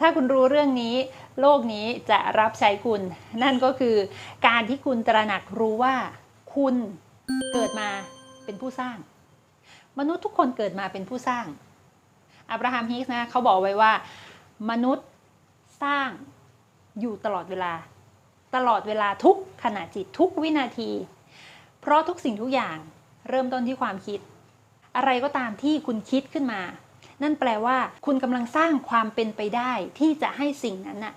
ถ้าคุณรู้เรื่องนี้ โลกนี้จะรับใช้คุณ นั่นก็คือการที่คุณตระหนักรู้ว่า คุณเกิดมาเป็นผู้สร้าง มนุษย์ทุกคนเกิดมาเป็นผู้สร้าง อับราฮัมฮิกส์นะเขาบอกไว้ว่า มนุษย์สร้างอยู่ตลอดเวลา ตลอดเวลาทุกขณะจิตทุกวินาที เพราะทุกสิ่งทุกอย่างเริ่มต้นที่ความคิด อะไรก็ตามที่คุณคิดขึ้นมา นั่นแปลว่า คุณกำลังสร้างความเป็นไปได้ที่จะให้สิ่งนั้นน่ะ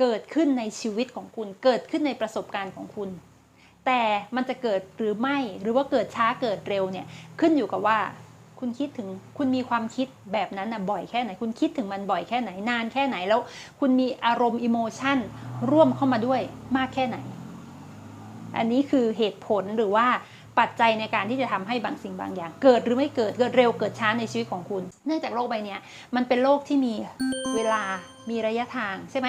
เกิดขึ้นในชีวิตของคุณ เกิดขึ้นในประสบการณ์ของคุณ แต่มันจะเกิดหรือไม่หรือว่าเกิดช้าเกิดเร็วเนี่ยขึ้นอยู่กับว่า คุณคิดถึงคุณมีความคิดแบบนั้นน่ะบ่อยแค่ไหน คุณคิดถึงมันบ่อยแค่ไหนนานแค่ไหนแล้ว คุณมีอารมณ์อิโมชันร่วมเข้ามาด้วยมากแค่ไหน อันนี้คือเหตุผลหรือว่า ปัจจัยในการที่จะทำให้บางสิ่งบางอย่าง เกิดหรือไม่เกิดเกิดเร็วเกิดช้าในชีวิตของคุณ เนื่องจากโลกใบนี้มันเป็นโลกที่มีเวลามีระยะทางใช่ไหม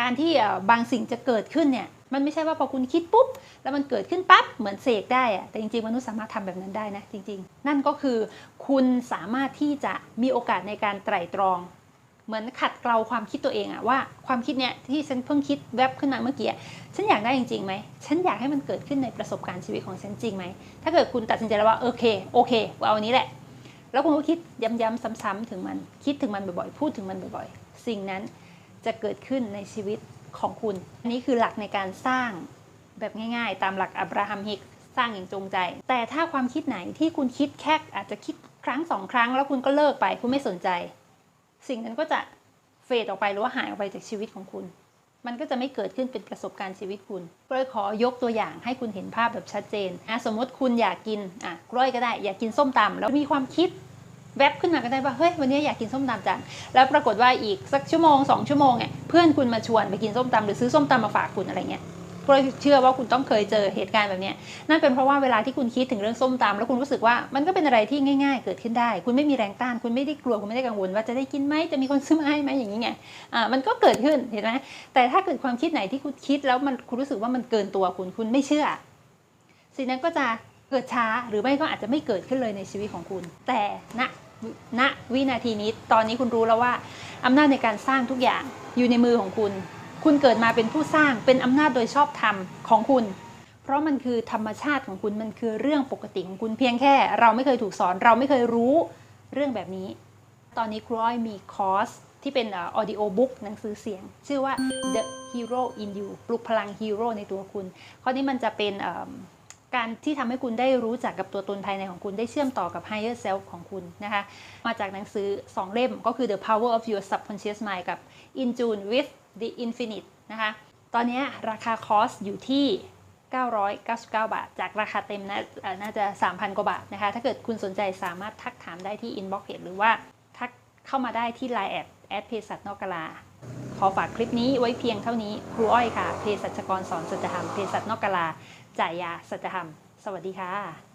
การที่บางสิ่งจะเกิดขึ้นเนี่ยมันไม่ใช่ว่าพอคุณคิดปุ๊บ แล้วมันเกิดขึ้นปั๊บเหมือนเสกได้อะแต่จริงๆ มนุษย์สามารถทำแบบนั้นได้นะจริง ๆ นั่นก็คือคุณสามารถที่จะมีโอกาสในการไตร่ตรอง เหมือนขัดเกลาความคิดตัวเองอะว่าความคิดเนี้ยที่ฉันเพิ่งคิดแวบขึ้นมาเมื่อกี้ฉันอยากได้จริงๆไหมฉันอยากให้มันเกิดขึ้นในประสบการณ์ชีวิตของฉันจริงไหมถ้าเกิดคุณตัดสินใจแล้วว่าโอเคโอเคเอาอันนี้แหละ แล้วคุณก็คิดย้ำๆซ้ำๆถึงมันคิดถึงมันบ่อยๆพูดถึงมันบ่อยๆ สิ่งนั้นจะเกิดขึ้นในชีวิตของคุณ อันนี้คือหลักในการสร้างแบบง่ายๆ ตามหลักอับราฮัมฮิกสร้างอย่างจงใจ แต่ถ้าความคิดไหนที่คุณคิดแค่อาจจะคิดครั้งสองครั้ง แล้วคุณก็เลิกไปคุณไม่สนใจ สิ่งนั้นก็จะเฟดออกไปหรือว่าหายออกไปจากชีวิตของคุณ มันก็จะไม่เกิดขึ้นเป็นประสบการณ์ชีวิตคุณก็เลยขอยกตัวอย่างให้คุณเห็นภาพแบบชัดเจนอะสมมติคุณอยากกินอะกล้วยก็ได้ อยากกินส้มตำแล้วมีความคิดแวบขึ้นมาก็ได้ว่าเฮ้ยวันนี้อยากกินส้มตำจังแล้วปรากฏว่าอีกสักชั่วโมงสองชั่วโมงเนี่ยเพื่อนคุณมาชวนไปกินส้มตำหรือซื้อส้มตำมาฝากคุณอะไรเงี้ย ก็เลยเชื่อว่าคุณต้องเคยเจอเหตุการณ์แบบนี้นั่นเป็นเพราะว่าเวลาที่คุณคิดถึงเรื่องส้มตำแล้วคุณรู้สึกว่ามันก็เป็นอะไรที่ง่าย ๆ เกิดขึ้นได้ คุณไม่มีแรงต้าน คุณไม่ได้กลัวคุณไม่ได้กังวล ว่าจะได้กินไหมจะมีคนซื้อมาให้ไหมอย่างนี้ไงอ่ามันก็เกิดขึ้นเห็นไหมแต่ถ้าเกิดความคิดไหนที่คุณคิดแล้วมันคุณรู้สึกว่ามันเกินตัวคุณคุณไม่เชื่อสิ่งนั้นก็จะเกิดช้าหรือไม่ก็อาจจะไม่เกิดขึ้นเลยในชีวิตของคุณ แต่ณณวินาทีนี้ตอนนี้คุณรู้แล้วว่าอำนาจในการสร้างทุกอย่างอยู่ในมือของคุณ คุณเกิดมาเป็นผู้สร้างเป็นอำนาจโดยชอบธรรมของคุณ เพราะมันคือธรรมชาติของคุณมันคือเรื่องปกติของคุณเพียงแค่ เราไม่เคยถูกสอนเราไม่เคยรู้เรื่องแบบนี้ ตอนนี้ครูอ้อยมีคอร์สที่เป็นออดิโอบุ๊กหนังสือเสียง ชื่อว่า The Hero in You ปลุกพลังฮีโร่ในตัวคุณ ข้อนี้มันจะเป็นการที่ทำให้คุณได้รู้จักกับตัวตนภายในของคุณได้เชื่อมต่อกับ higher self ของคุณนะคะ มาจากหนังสือ 2 เล่มก็คือ The Power of Your Subconscious Mind กับ In Tune with the Infinite นะคะ ตอนนี้ราคาคอสอยู่ที่ 999 บาท จากราคาเต็มนะเอ่อน่าจะ 3,000 กว่าบาทนะคะ ถ้าเกิดคุณสนใจสามารถทักถามได้ที่ inbox page หรือว่าทักเข้ามาได้ที่ Line แอดแอดเพสัตนอกกลา ขอฝากคลิปนี้ไว้เพียงเท่านี้ ครูอ้อยค่ะ เภสัชกรสอนสัจธรรม เภสัชนอกกลา จ่ายยาสัจธรรม สวัสดีค่ะ